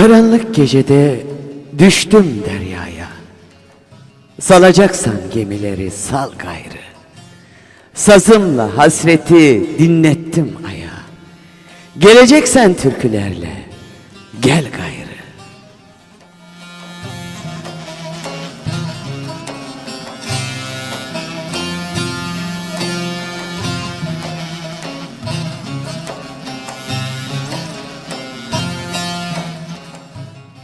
Karanlık gecede düştüm deryaya. Salacaksan gemileri sal gayrı. Sazımla hasreti dinlettim aya. Geleceksen türkülerle gel gayrı.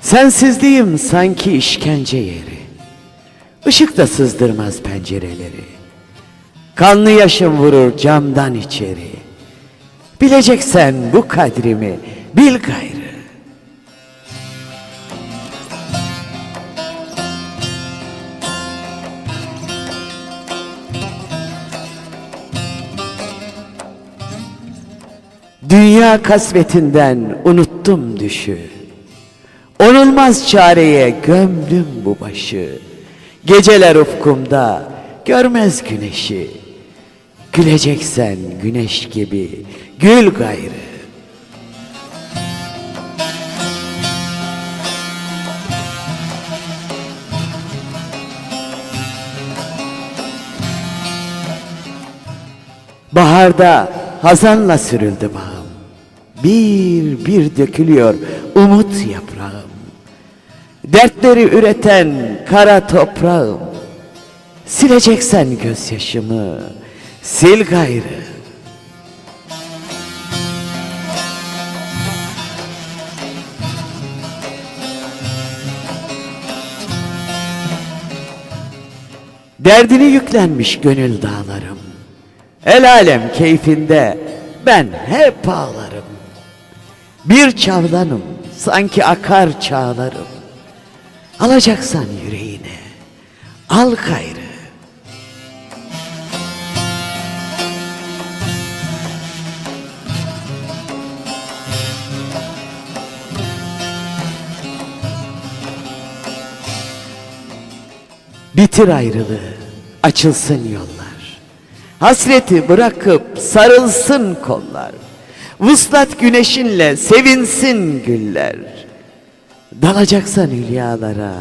Sensizliğim sanki işkence yeri. Işık da sızdırmaz pencereleri. Kanlı yaşım vurur camdan içeri. Bileceksen bu kadrimi bil gayrı. Dünya kasvetinden unuttum düşü. Onulmaz çareye gömdüm bu başı. Geceler ufkumda görmez güneşi. Güleceksen güneş gibi gül gayrı. Baharda hazanla sürüldü bağım. Bir bir dökülüyor umut yaprağım. Dertleri üreten kara toprağım. Sileceksen gözyaşımı, sil gayrı. Derdini yüklenmiş gönül dağlarım. El alem keyfinde ben hep ağlarım. Bir çavlanım sanki akar çağlarım. Alacaksan yüreğine al gayrı. Bitir ayrılığı, açılsın yollar. Hasreti bırakıp sarılsın kollar. Vuslat güneşinle sevinsin güller. Dalacaksan hülyalara,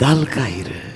dal gayrı.